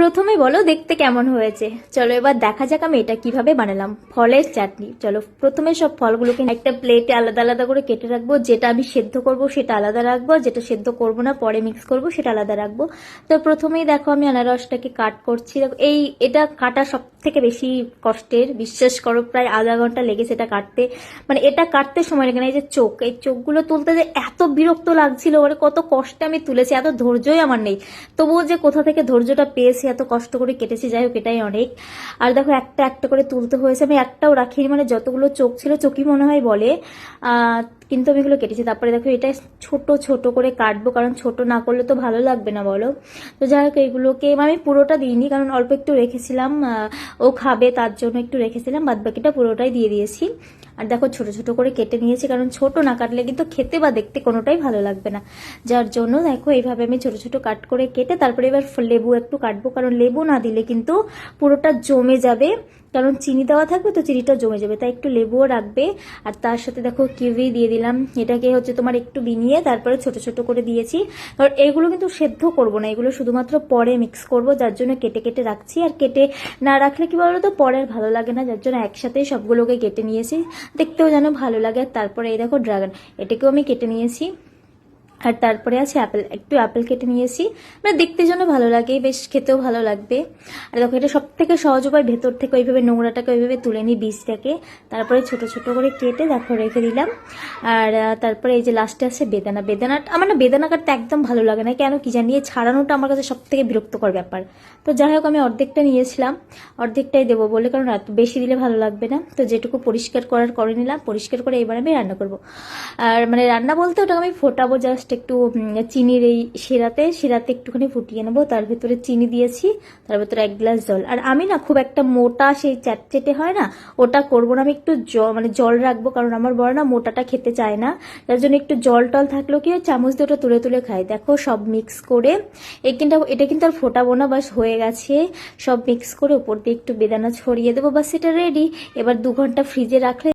প্রথমে বলো দেখতে কেমন হয়েছে। চলো এবার দেখা যাক আমি এটা কীভাবে বানালাম। ফলের চাটনি। চলো প্রথমে সব ফলগুলোকে একটা প্লেটে আলাদা আলাদা করে কেটে রাখব। যেটা আমি সেদ্ধ করব সেটা আলাদা রাখব যেটা সেদ্ধ করব না পরে মিক্স করব সেটা আলাদা রাখব। তো প্রথমেই দেখো আমি আনারসটাকে কাট করছি। দেখো, এই এটা কাটা সব থেকে বেশি কষ্টের। বিশ্বাস করো, প্রায় আধা ঘণ্টা লেগেছে এটা কাটতে। মানে এটা কাটতে সময় লাগে না। এই যে চোখ, এই চোখগুলো তুলতে যে এত বিরক্ত লাগছিল। মানে কত কষ্টে আমি তুলেছি, এত ধৈর্যই আমার নেই। তবুও যে কোথা থেকে ধৈর্যটা পেয়েছি এত কষ্ট করে কেটেছি, যাই হোক, এটাই অনেক। আর দেখো, একটা একটা করে তুলতে হয়েছে। আমি একটাও রাখিনি মানে যতগুলো চোখ ছিল, চোখই মনে হয় বলে। কিন্তু আমি এগুলো কেটেছি। তারপরে দেখো, এটা ছোট ছোট করে কাটবো, কারণ ছোট না করলে তো ভালো লাগবে না, বলো। তো যাই হোক এইগুলোকে আমি পুরোটা দিইনি, কারণ অল্প একটু রেখেছিলাম। ও খাবে, তার জন্য একটু রেখেছিলাম বাদ বাকিটা পুরোটাই দিয়ে দিয়েছি। আর দেখো ছোট ছোট করে কেটে নিয়েছি, কারণ ছোট না কাটলে কিন্তু খেতে বা দেখতে কোনোটাই ভালো লাগবে না। যার জন্য দেখো এইভাবে আমি ছোট ছোট কাট করে কেটে তারপরে এবার লেবু একটু কাটবো, কারণ লেবু না দিলে কিন্তু পুরোটা জমে যাবে। কারণ চিনি দেওয়া থাকবে তো চিনিটা জমে যাবে, তাই একটু লেবুও রাখবে। আর তার সাথে দেখো কিউই দিয়ে দিলাম। এটাকে হচ্ছে তোমার একটু বিনিয়ে তারপরে ছোট ছোট করে দিয়েছি। কারণ এগুলো কিন্তু সেদ্ধ করব না, এগুলো শুধুমাত্র পরে মিক্স করব, যার জন্য কেটে কেটে রাখছি। আর কেটে না রাখলে কি বলো তো পরে ভালো লাগে না, যার জন্য একসাথে সবগুলোকে কেটে নিয়েছি। দেখতেও যেন ভালো লাগে। আর তারপরে এই দেখো ড্রাগন এটাকেও আমি কেটে নিয়েছি। আর তারপরে আছে অ্যাপেল একটু অ্যাপেল কেটে নিয়েছি। মানে দেখতে যেন ভালো লাগে, বেশ খেতেও ভালো লাগবে। আর দেখো, এটা সব থেকে সহজ উপায়, ভেতর থেকে ওইভাবে নোংরাটাকে ওইভাবে তুলে নিই বীজটাকে। তারপরে ছোট ছোট করে কেটে দেখো, রেখে দিলাম। আর তারপরে এই যে লাস্টে আছে বেদানা। বেদানাটা, আমার না বেদানা কাটতে একদম ভালো লাগে না। কেন কি জানিয়ে ছাড়ানোটা আমার কাছে সব থেকে বিরক্তকর ব্যাপার। তো যাই হোক, আমি অর্ধেকটা নিয়েছিলাম। অর্ধেকটাই দেবো বলে, কারণ এত বেশি দিলে ভালো লাগবে না। তো যেটুকু পরিষ্কার করার করে নিলাম, পরিষ্কার করে এবার আমি রান্না করব। আর মানে রান্না বলতে ওটা আমি ফোটাবো জাস্ট একটু চিনির এই শিরাতে শিরাতে একটুখানি ফুটিয়ে নেব, তার ভেতরে চিনি দিয়েছি, তার ভেতরে এক গ্লাস জল। আর আমি না খুব একটা মোটা সেই চ্যাটচেটে হয় না, ওটা করব না, আমি একটু জ- মানে জল রাখব, কারণ আমার বড় না মোটাটা খেতে চায় না তার জন্য একটু জল টল থাকলেও কি চামচ দিয়ে ওটা তুলে তুলে খাই দেখো সব মিক্স করে এই কিন্তু, এটা কিন্তু আর ফোটাবো না, বাস হয়ে গেছে, সব মিক্স করে উপর দিয়ে একটু বেদানা ছড়িয়ে দেবো, বাস এটা রেডি এবার দু ঘণ্টা ফ্রিজে রাখলে